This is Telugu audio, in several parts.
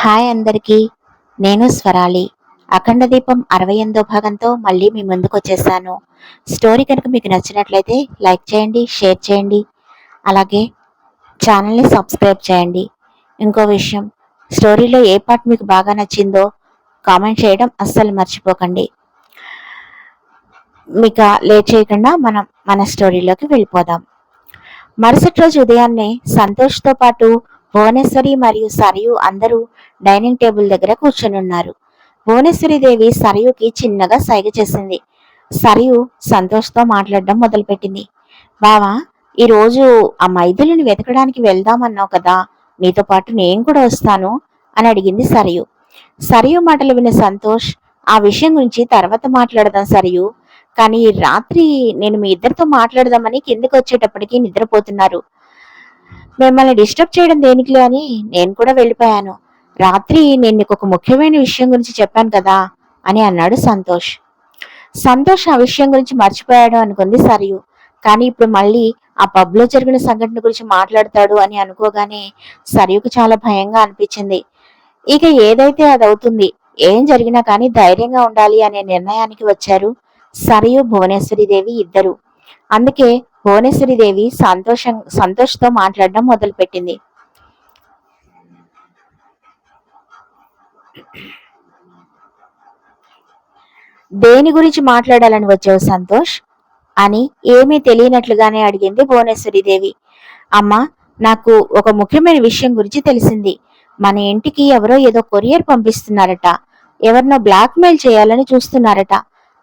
హాయ్ అందరికీ నేను స్వరాలి. అఖండ దీపం అరవై ఎనిమిదో భాగంతో మళ్ళీ మీ ముందుకు వచ్చేసాను. స్టోరీ కనుక మీకు నచ్చినట్లయితే లైక్ చేయండి షేర్ చేయండి. అలాగే ఛానల్ని సబ్స్క్రైబ్ చేయండి. ఇంకో విషయం స్టోరీలో ఏ పార్ట్ మీకు బాగా నచ్చిందో కామెంట్ చేయడం అస్సలు మర్చిపోకండి. మీకు లేట్ చేయకుండా మనం మన స్టోరీలోకి వెళ్ళిపోదాం. మరుసటి రోజు ఉదయాన్నే సంతోష్తో పాటు భువనేశ్వరి మరియు సరియు అందరూ డైనింగ్ టేబుల్ దగ్గర కూర్చొని ఉన్నారు భువనేశ్వరి దేవి సరయుకి చిన్నగా సైగ చేసింది. సరియు సంతోష్తో మాట్లాడడం మొదలుపెట్టింది. బావా ఈరోజు ఆ మైదులను వెతకడానికి వెళ్దామన్నావు కదా నీతో పాటు నేను కూడా వస్తాను అని అడిగింది సరియు. సరియు మాటలు విన్న సంతోష్ ఆ విషయం గురించి తర్వాత మాట్లాడదాం సరియు కానీ రాత్రి నేను మీ ఇద్దరితో మాట్లాడదామని కిందకి వచ్చేటప్పటికి నిద్రపోతున్నారు. మిమ్మల్ని డిస్టర్బ్ చేయడం దేనికిలే అని నేను కూడా వెళ్ళిపోయాను. రాత్రి నేను నీకు ఒక ముఖ్యమైన విషయం గురించి చెప్పాను కదా అని అన్నాడు సంతోష్. సంతోష్ ఆ విషయం గురించి మర్చిపోయాడు అనుకుంది సరియు. కానీ ఇప్పుడు మళ్ళీ ఆ పబ్లో జరిగిన సంఘటన గురించి మాట్లాడతాడు అని అనుకోగానే సరియుకు చాలా భయంగా అనిపించింది. ఇక ఏదైతే అది అవుతుంది ఏం జరిగినా కానీ ధైర్యంగా ఉండాలి అనే నిర్ణయానికి వచ్చారు సరియు భువనేశ్వరి దేవి ఇద్దరు. అందుకే భువనేశ్వరిదేవి సంతోషం సంతోష్తో మాట్లాడడం మొదలుపెట్టింది. దేని గురించి మాట్లాడాలని వచ్చావు సంతోష్? అని ఏమీ తెలియనట్లుగానే అడిగింది భువనేశ్వరిదేవి అమ్మ అమ్మా నాకు ఒక ముఖ్యమైన విషయం గురించి తెలిసింది. మన ఇంటికి ఎవరో ఏదో కొరియర్ పంపిస్తున్నారట. ఎవరినో బ్లాక్మెయిల్ చేయాలని చూస్తున్నారట.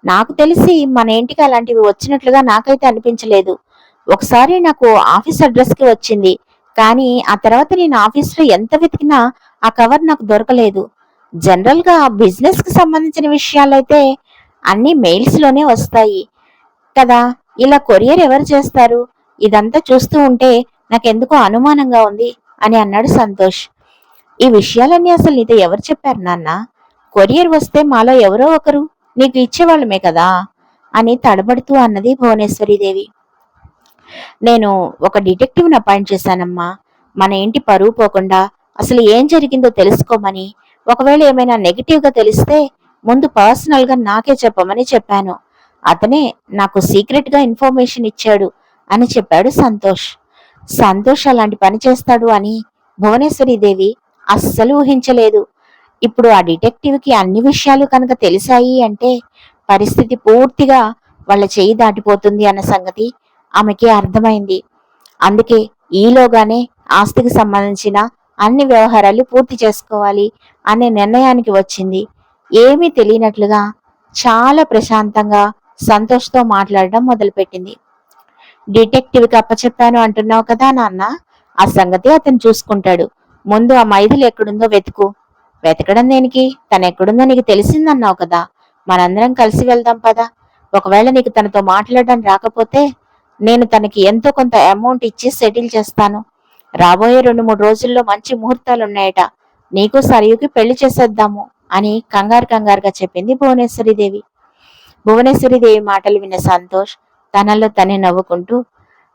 నాకు తెలిసి మన ఇంటికి అలాంటివి వచ్చినట్లుగా నాకైతే అనిపించలేదు. ఒకసారి నాకు ఆఫీస్ అడ్రస్కి వచ్చింది. కానీ ఆ తర్వాత నేను ఆఫీస్లో ఎంత వెతికినా ఆ కవర్ నాకు దొరకలేదు. జనరల్గా బిజినెస్కి సంబంధించిన విషయాలైతే అన్ని మెయిల్స్లోనే వస్తాయి. కదా ఇలా కొరియర్ ఎవరు చేస్తారు? ఇదంతా చూస్తూ ఉంటే నాకెందుకో అనుమానంగా ఉంది అని అన్నాడు సంతోష్. ఈ విషయాలన్నీ అసలు నీతో ఎవరు చెప్పారు నాన్న? కొరియర్ వస్తే మాలో ఎవరో ఒకరు నీకు ఇచ్చేవాళ్ళమే కదా అని తడబడుతూ అన్నది భువనేశ్వరీదేవి. నేను ఒక డిటెక్టివ్ని అపాయింట్ చేశానమ్మా. మన ఇంటి పరువు పోకుండా అసలు ఏం జరిగిందో తెలుసుకోమని ఒకవేళ ఏమైనా నెగిటివ్గా తెలిస్తే ముందు పర్సనల్గా నాకే చెప్పమని చెప్పాను. అతనే నాకు సీక్రెట్గా ఇన్ఫర్మేషన్ ఇచ్చాడు అని చెప్పాడు సంతోష్. సంతోష్ అలాంటి పని చేస్తాడు అని భువనేశ్వరీదేవి అస్సలు ఊహించలేదు. ఇప్పుడు ఆ డిటెక్టివ్కి అన్ని విషయాలు కనుక తెలిసాయి అంటే పరిస్థితి పూర్తిగా వాళ్ళ చేయి దాటిపోతుంది అన్న సంగతి ఆమెకి అర్థమైంది. అందుకే ఈలోగానే ఆస్తికి సంబంధించిన అన్ని వ్యవహారాలు పూర్తి చేసుకోవాలి అనే నిర్ణయానికి వచ్చింది. ఏమీ తెలియనట్లుగా చాలా ప్రశాంతంగా సంతోష్తో మాట్లాడడం మొదలుపెట్టింది. డిటెక్టివ్కి అప్పచెప్పాను అంటున్నావు కదా నాన్న. ఆ సంగతి అతను చూసుకుంటాడు. ముందు ఆ మైథిలి ఎక్కడుందో వెతుకు. వెతకడం దేనికి? తను ఎక్కడుందో నీకు తెలిసిందన్నావు కదా. మనందరం కలిసి వెళ్దాం పదా. ఒకవేళ నీకు తనతో మాట్లాడడం రాకపోతే నేను తనకి ఎంతో కొంత అమౌంట్ ఇచ్చి సెటిల్ చేస్తాను. రాబోయే రెండు మూడు రోజుల్లో మంచి ముహూర్తాలు ఉన్నాయట నీకు సరియుకి పెళ్ళి చేసేద్దాము అని కంగారు కంగారుగా చెప్పింది భువనేశ్వరిదేవి. భువనేశ్వరిదేవి మాటలు విన్న సంతోష్ తనలో తనే నవ్వుకుంటూ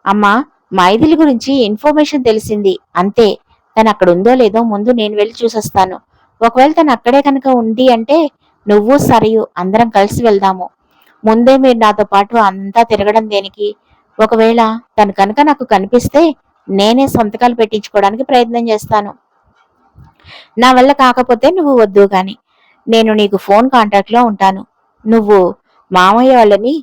అమ్మా మైథిలి గురించి ఇన్ఫర్మేషన్ తెలిసింది. అంతే. తను అక్కడ ఉందో లేదో ముందు నేను వెళ్ళి చూసొస్తాను. ఒకవేళ తను అక్కడే కనుక ఉంది అంటే నువ్వు సరియు అందరం కలిసి వెళ్దాము. ముందే మీరు నాతో పాటు అంతా తిరగడం దేనికి? ఒకవేళ తను కనుక నాకు కనిపిస్తే నేనే సంతకాలు పెట్టించుకోవడానికి ప్రయత్నం చేస్తాను. నా వల్ల కాకపోతే నువ్వు వద్దు గాని నేను నీకు ఫోన్ కాంటాక్ట్లో ఉంటాను. నువ్వు మామయ్య వాళ్ళని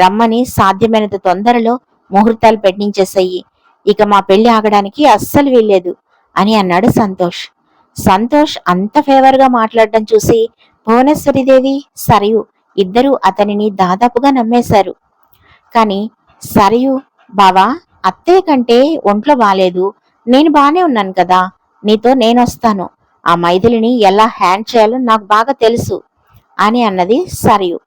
రమ్మని సాధ్యమైనంత తొందరలో ముహూర్తాలు పెట్టించేసయ్యి ఇక మా పెళ్ళి ఆగడానికి అస్సలు వీల్లేదు అని అన్నాడు సంతోష్. సంతోష్ అంత ఫేవర్గా మాట్లాడడం చూసి భువనేశ్వరిదేవి సరియు ఇద్దరూ అతనిని దాదాపుగా నమ్మేశారు. కానీ సరియు బావా అత్తయ్య కంటే ఒంట్లో బాలేదు. నేను బానే ఉన్నాను కదా. నీతో నేనొస్తాను. ఆ మైథిలిని ఎలా హ్యాండ్ చేయాలో నాకు బాగా తెలుసు అని అన్నది సరియు.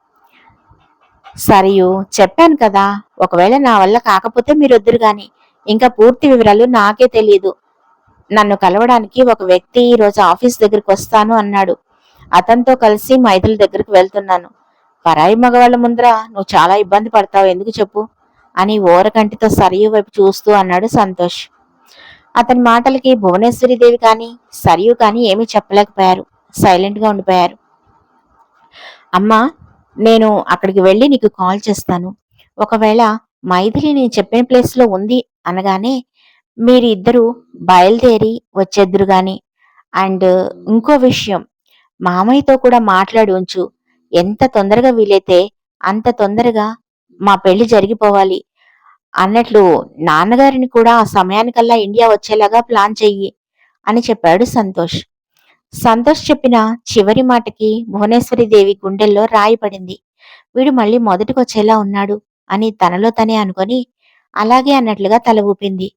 సరియు చెప్పాను కదా ఒకవేళ నా వల్ల కాకపోతే మీరొద్దురు గాని. ఇంకా పూర్తి వివరాలు నాకే తెలియదు నన్ను కలవడానికి ఒక వ్యక్తి ఈ రోజు ఆఫీస్ దగ్గరికి వస్తాను అన్నాడు. అతనితో కలిసి మైథిలి దగ్గరికి వెళ్తున్నాను. పరాయి మగవాళ్ళ ముందర నువ్వు చాలా ఇబ్బంది పడతావు. ఎందుకు చెప్పు? అని ఓరకంటితో సరియు వైపు చూస్తూ అన్నాడు సంతోష్. అతని మాటలకి భువనేశ్వరిదేవి కానీ సరియు కానీ ఏమీ చెప్పలేకపోయారు. సైలెంట్గా ఉండిపోయారు. అమ్మా నేను అక్కడికి వెళ్ళి నీకు కాల్ చేస్తాను. ఒకవేళ మైథిలి నేను చెప్పిన ప్లేస్లో ఉంది అనగానే మీరిద్దరూ బయలుదేరి వచ్చేద్దరు గాని. అండ్ ఇంకో విషయం మామయ్యతో కూడా మాట్లాడి ఉంచు. ఎంత తొందరగా వీలైతే అంత తొందరగా మా పెళ్ళి జరిగిపోవాలి. అన్నట్లు నాన్నగారిని కూడా ఆ సమయానికల్లా ఇండియా వచ్చేలాగా ప్లాన్ చెయ్యి అని చెప్పాడు సంతోష్. సంతోష్ చెప్పిన చివరి మాటకి భువనేశ్వరి దేవి గుండెల్లో రాయి పడింది. వీడు మళ్ళీ మొదటికొచ్చేలా ఉన్నాడు అని తనలో తనే అనుకొని అలాగే అన్నట్లుగా తల ఊపింది.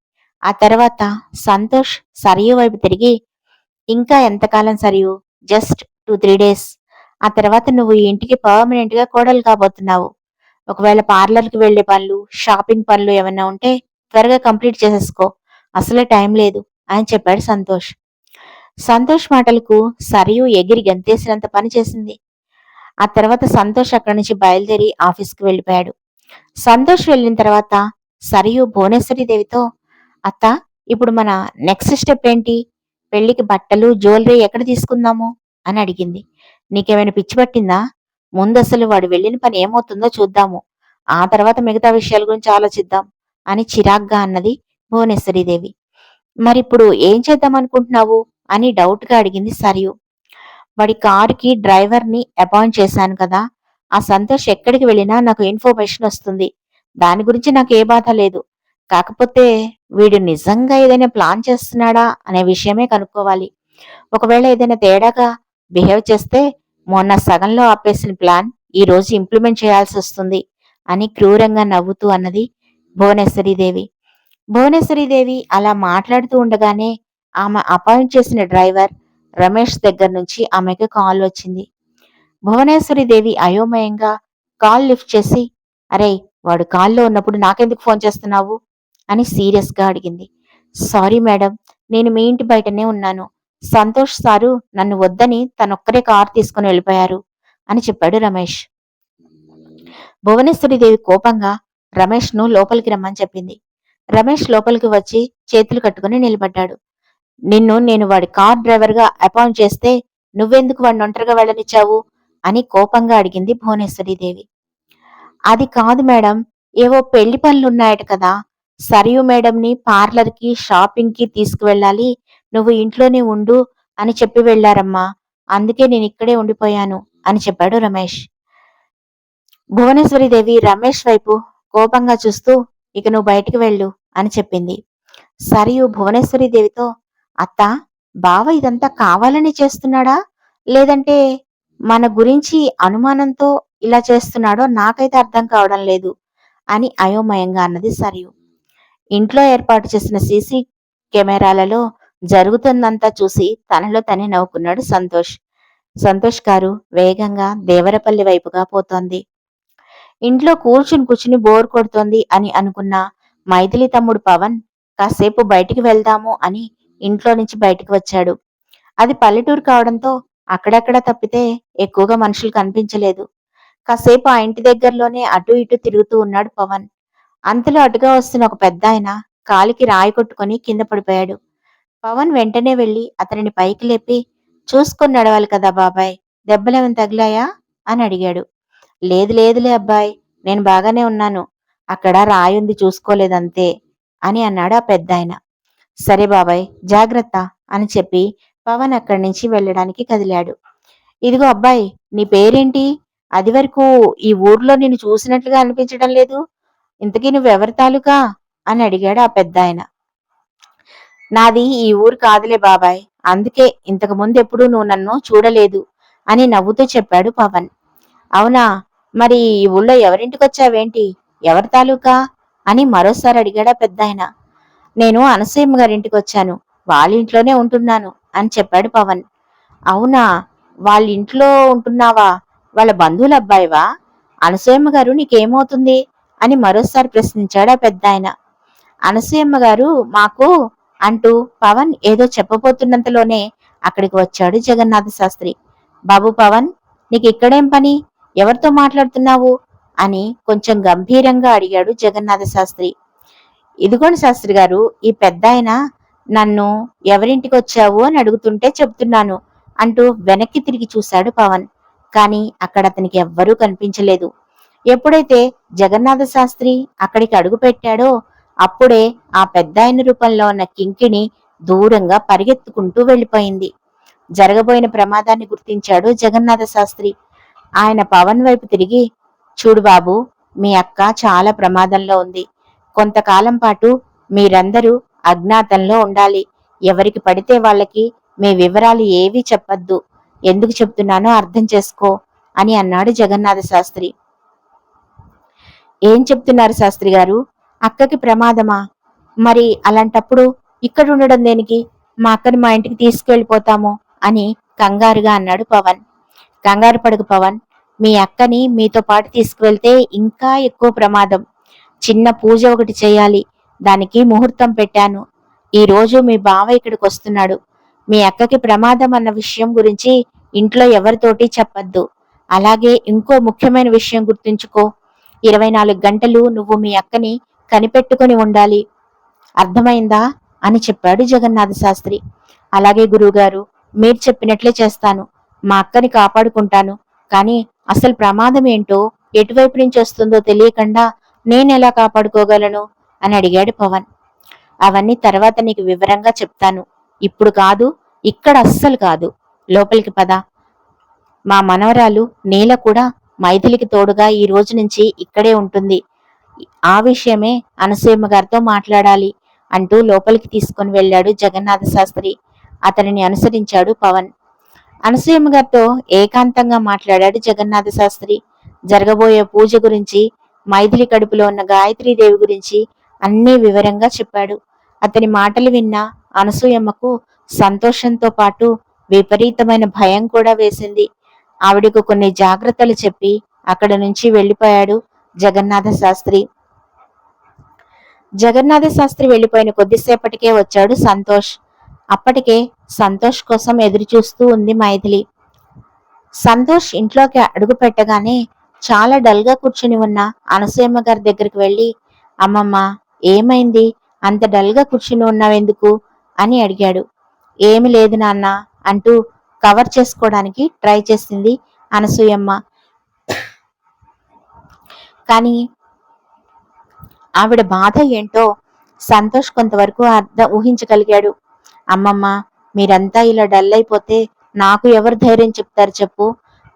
ఆ తర్వాత సంతోష్ సరియు వైపు తిరిగి ఇంకా ఎంతకాలం Sarayu? Just two three days. ఆ తర్వాత నువ్వు ఈ ఇంటికి పర్మనెంట్గా కోడలు కాబోతున్నావు. ఒకవేళ పార్లర్కి వెళ్ళే పనులు షాపింగ్ పనులు ఏమైనా ఉంటే త్వరగా కంప్లీట్ చేసేసుకో. అసలే టైం లేదు అని చెప్పాడు సంతోష్. సంతోష్ మాటలకు సరియు ఎగిరి గంతేసినంత పని చేసింది. ఆ తర్వాత సంతోష్ అక్కడి నుంచి బయలుదేరి ఆఫీస్కి వెళ్ళిపోయాడు. సంతోష్ వెళ్ళిన తర్వాత సరియు భువనేశ్వరి దేవితో అత్త ఇప్పుడు మన నెక్స్ట్ స్టెప్ ఏంటి? పెళ్ళికి బట్టలు జ్యువెలరీ ఎక్కడ తీసుకుందాము? అని అడిగింది. నీకేమైనా పిచ్చి పట్టిందా? ముందు అసలు వాడు వెళ్ళిన పని ఏమవుతుందో చూద్దాము. ఆ తర్వాత మిగతా విషయాల గురించి ఆలోచిద్దాం అని చిరాగ్గా అన్నది భువనేశ్వరీదేవి. మరిప్పుడు ఏం చేద్దాం అనుకుంటున్నావు అని డౌట్గా అడిగింది సరియు. వాడి కారుకి డ్రైవర్ని అపాయింట్ చేశాను కదా. ఆ సంతోష్ ఎక్కడికి వెళ్ళినా నాకు ఇన్ఫర్మేషన్ వస్తుంది. దాని గురించి నాకు ఏ బాధ లేదు. కాకపోతే వీడు నిజంగా ఏదైనా ప్లాన్ చేస్తున్నాడా అనే విషయమే కనుక్కోవాలి. ఒకవేళ ఏదైనా తేడాగా బిహేవ్ చేస్తే మొన్న సగంలో ఆపేసిన ప్లాన్ ఈ రోజు ఇంప్లిమెంట్ చేయాల్సి వస్తుంది అని క్రూరంగా నవ్వుతూ అన్నది భువనేశ్వరీదేవి భువనేశ్వరీదేవి అలా మాట్లాడుతూ ఉండగానే ఆమె అపాయింట్ చేసిన డ్రైవర్ రమేష్ దగ్గర నుంచి ఆమెకు కాల్ వచ్చింది. భువనేశ్వరీదేవి అయోమయంగా కాల్ లిఫ్ట్ చేసి అరే వాడు కాల్లో ఉన్నప్పుడు నాకెందుకు ఫోన్ చేస్తున్నావు? అని సీరియస్గా అడిగింది. సారీ మేడం నేను మీ ఇంటి బయటనే ఉన్నాను. సంతోష్ సారు నన్ను వద్దని తనొక్కరే కారు తీసుకుని వెళ్ళిపోయారు అని చెప్పాడు రమేష్. భువనేశ్వరిదేవి కోపంగా రమేష్ను లోపలికి రమ్మని చెప్పింది. రమేష్ లోపలికి వచ్చి చేతులు కట్టుకుని నిలబడ్డాడు. నిన్ను నేను వాడి కార్ డ్రైవర్గా అపాయింట్ చేస్తే నువ్వెందుకు వాడిని ఒంటరిగా వెళ్ళనిచ్చావు? అని కోపంగా అడిగింది భువనేశ్వరీదేవి అది కాదు మేడం ఏవో పెళ్ళి పనులున్నాయట కదా. సరియు మేడంని పార్లర్కి షాపింగ్కి తీసుకువెళ్ళాలి నువ్వు ఇంట్లోనే ఉండు అని చెప్పి వెళ్ళారమ్మా అందుకే నేను ఇక్కడే ఉండిపోయాను అని చెప్పాడు రమేష్. భువనేశ్వరిదేవి రమేష్ వైపు కోపంగా చూస్తూ ఇక నువ్వు బయటికి వెళ్ళు అని చెప్పింది. సరియు భువనేశ్వరిదేవితో అత్త బావ ఇదంతా కావాలని చేస్తున్నాడా? లేదంటే మన గురించి అనుమానంతో ఇలా చేస్తున్నాడో నాకైతే అర్థం కావడం లేదు అని అయోమయంగా అన్నది సరియు. ఇంట్లో ఏర్పాటు చేసిన సీసీ కెమెరాలలో జరుగుతుందంతా చూసి తనలో తనే నవ్వుకున్నాడు సంతోష్. సంతోష్ గారు వేగంగా దేవరపల్లి వైపుగా పోతోంది. ఇంట్లో కూర్చుని కూర్చుని బోర్ కొడుతోంది అని అనుకున్న మైథిలి తమ్ముడు పవన్ కాసేపు బయటికి వెళ్దాము అని ఇంట్లో నుంచి బయటికి వచ్చాడు. అది పల్లెటూరు కావడంతో అక్కడక్కడ తప్పితే ఎక్కువగా మనుషులు కనిపించలేదు. కాసేపు ఆ ఇంటి దగ్గరలోనే అటు ఇటు తిరుగుతూ ఉన్నాడు పవన్. అంతలో అటుగా వస్తున్న ఒక పెద్ద ఆయన కాలికి రాయి కొట్టుకొని కింద పడిపోయాడు. పవన్ వెంటనే వెళ్ళి అతనిని పైకి లేపి చూసుకొని నడవాలి కదా బాబాయ్ దెబ్బలేమని తగిలాయా? అని అడిగాడు. లేదు లేదులే అబ్బాయ్ నేను బాగానే ఉన్నాను అక్కడ రాయుంది చూసుకోలేదంతే అని అన్నాడు ఆ పెద్ద ఆయన సరే బాబాయ్ జాగ్రత్త అని చెప్పి పవన్ అక్కడి నుంచి వెళ్ళడానికి కదిలాడు. ఇదిగో అబ్బాయి నీ పేరేంటి? అది వరకు ఈ ఊర్లో నిన్ను చూసినట్లుగా అనిపించడం లేదు? ఇంతకీ నువ్వెవరి తాలూకా? అని అడిగాడు ఆ పెద్ద ఆయన నాది ఈ ఊరు కాదులే బాబాయ్. అందుకే ఇంతకు ముందు ఎప్పుడూ నువ్వు నన్ను చూడలేదు అని నవ్వుతూ చెప్పాడు పవన్. అవునా? మరి ఈ ఊళ్ళో ఎవరింటికి వచ్చావేంటి ఎవరి తాలూకా? అని మరోసారి అడిగాడా పెద్దాయన. నేను అనసూయమ్మ గారింటికి వచ్చాను వాళ్ళ ఇంట్లోనే ఉంటున్నాను అని చెప్పాడు పవన్. అవునా? వాళ్ళ ఇంట్లో ఉంటున్నావా? వాళ్ళ బంధువుల అబ్బాయివా? అనసూయమ్మ గారు నీకేమవుతుంది? అని మరోసారి ప్రశ్నించాడు ఆ పెద్ద అనసూయమ్మ గారు మాకు అంటూ పవన్ ఏదో చెప్పబోతున్నంతలోనే అక్కడికి వచ్చాడు జగన్నాథ శాస్త్రి. బాబు పవన్ నీకు ఇక్కడేం పని? ఎవరితో మాట్లాడుతున్నావు? అని కొంచెం గంభీరంగా అడిగాడు జగన్నాథ శాస్త్రి. ఇదిగోండి శాస్త్రి గారు ఈ పెద్ద ఆయన నన్ను ఎవరింటికి వచ్చావు అని అడుగుతుంటే చెప్తున్నాను అంటూ వెనక్కి తిరిగి చూశాడు పవన్. కానీ అక్కడ అతనికి ఎవ్వరూ కనిపించలేదు. ఎప్పుడైతే జగన్నాథ శాస్త్రి అక్కడికి అడుగు పెట్టాడో అప్పుడే ఆ పెద్దాయన రూపంలో ఉన్న కింకిణి దూరంగా పరిగెత్తుకుంటూ వెళ్ళిపోయింది. జరగబోయిన ప్రమాదాన్ని గుర్తించాడు జగన్నాథ శాస్త్రి. ఆయన పవన్ వైపు తిరిగి చూడు బాబు మీ అక్క చాలా ప్రమాదంలో ఉంది. కొంతకాలం పాటు మీరందరూ అజ్ఞాతంలో ఉండాలి. ఎవరికి పడితే వాళ్ళకి మీ వివరాలు ఏవీ చెప్పద్దు. ఎందుకు చెప్తున్నానో అర్థం చేసుకో అని అన్నాడు జగన్నాథ శాస్త్రి. ఏం చెప్తున్నారు శాస్త్రి గారు? అక్కకి ప్రమాదమా? మరి అలాంటప్పుడు ఇక్కడ ఉండడం దేనికి? మా అక్కని మా ఇంటికి తీసుకెళ్ళిపోతాము అని కంగారుగా అన్నాడు పవన్. కంగారు పడుకు పవన్. మీ అక్కని మీతో పాటు తీసుకువెళ్తే ఇంకా ఎక్కువ ప్రమాదం. చిన్న పూజ ఒకటి చేయాలి. దానికి ముహూర్తం పెట్టాను. ఈ రోజు మీ బావ ఇక్కడికి వస్తున్నాడు. మీ అక్కకి ప్రమాదం అన్న విషయం గురించి ఇంట్లో ఎవరితోటి చెప్పద్దు. అలాగే ఇంకో ముఖ్యమైన విషయం గుర్తుంచుకో. ఇరవై నాలుగు గంటలు నువ్వు మీ అక్కని కనిపెట్టుకుని ఉండాలి. అర్థమైందా? అని చెప్పాడు జగన్నాథ శాస్త్రి. అలాగే గురువుగారు మీరు చెప్పినట్లే చేస్తాను. మా అక్కని కాపాడుకుంటాను. కానీ అసలు ప్రమాదం ఏంటో ఎటువైపు నుంచి వస్తుందో తెలియకుండా నేనెలా కాపాడుకోగలను? అని అడిగాడు పవన్. అవన్నీ తర్వాత నీకు వివరంగా చెప్తాను. ఇప్పుడు కాదు ఇక్కడ అస్సలు కాదు. లోపలికి పద. మా మనవరాలు నీల కూడా మైథిలికి తోడుగా ఈ రోజు నుంచి ఇక్కడే ఉంటుంది. ఆ విషయమే అనసూయమ్మ గారితో మాట్లాడాలి అంటూ లోపలికి తీసుకుని వెళ్ళాడు జగన్నాథ శాస్త్రి. అతనిని అనుసరించాడు పవన్. అనసూయమ్మ గారితో ఏకాంతంగా మాట్లాడాడు జగన్నాథ శాస్త్రి. జరగబోయే పూజ గురించి మైథిలి కడుపులో ఉన్న గాయత్రీదేవి గురించి అన్నీ వివరంగా చెప్పాడు. అతని మాటలు విన్న అనసూయమ్మకు సంతోషంతో పాటు విపరీతమైన భయం కూడా వేసింది. ఆవిడకు కొన్ని జాగ్రత్తలు చెప్పి అక్కడ నుంచి వెళ్ళిపోయాడు జగన్నాథ శాస్త్రి. జగన్నాథ శాస్త్రి వెళ్ళిపోయిన కొద్దిసేపటికే వచ్చాడు సంతోష్. అప్పటికే సంతోష్ కోసం ఎదురు చూస్తూ ఉంది మైథిలి. సంతోష్ ఇంట్లోకి అడుగు పెట్టగానే చాలా డల్గా కూర్చుని ఉన్న అనసూయమ్మ గారి దగ్గరికి వెళ్ళి అమ్మమ్మ ఏమైంది? అంత డల్గా కూర్చుని ఉన్నావెందుకు అని అడిగాడు. ఏమి లేదు నాన్న అంటూ కవర్ చేసుకోవడానికి ట్రై చేసింది అనసూయమ్మ. కానీ ఆవిడ బాధ ఏంటో సంతోష్ కొంతవరకు అర్థం ఊహించగలిగాడు. అమ్మమ్మ మీరంతా ఇలా డల్ అయిపోతే నాకు ఎవరు ధైర్యం చెప్తారు చెప్పు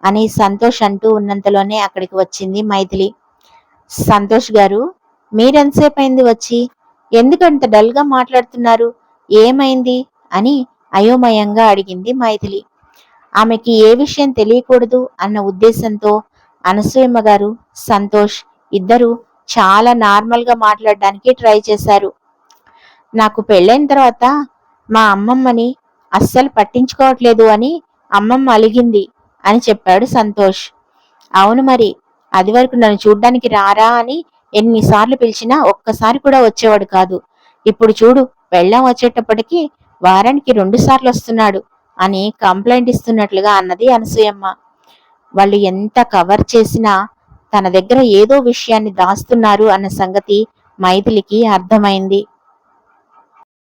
అని సంతోష్ అంటూ ఉన్నంతలోనే అక్కడికి వచ్చింది మైథిలి. సంతోష్ గారు మీరెంతసేపు అయింది వచ్చి? ఎందుకంత డల్గా మాట్లాడుతున్నారు? ఏమైంది? అని అయోమయంగా అడిగింది మైథిలి. ఆమెకి ఏ విషయం తెలియకూడదు అన్న ఉద్దేశంతో అనసూయమ్మ గారు సంతోష్ ఇద్దరు చాలా నార్మల్గా మాట్లాడడానికి ట్రై చేశారు. నాకు పెళ్ళైన తర్వాత మా అమ్మమ్మని అస్సలు పట్టించుకోవట్లేదు అని అమ్మమ్మ అలిగింది అని చెప్పాడు సంతోష్. అవును మరి అది వరకు నన్ను చూడ్డానికి రారా అని ఎన్నిసార్లు పిలిచినా ఒక్కసారి కూడా వచ్చేవాడు కాదు. ఇప్పుడు చూడు వెళ్ళాం వచ్చేటప్పటికి వారానికి రెండు సార్లు వస్తున్నాడు అని కంప్లైంట్ ఇస్తున్నట్లుగా అన్నది అనసూయమ్మ. వాళ్ళు ఎంత కవర్ చేసినా తన దగ్గర ఏదో విషయాన్ని దాస్తున్నారు అన్న సంగతి మైథిలికి అర్థమైంది.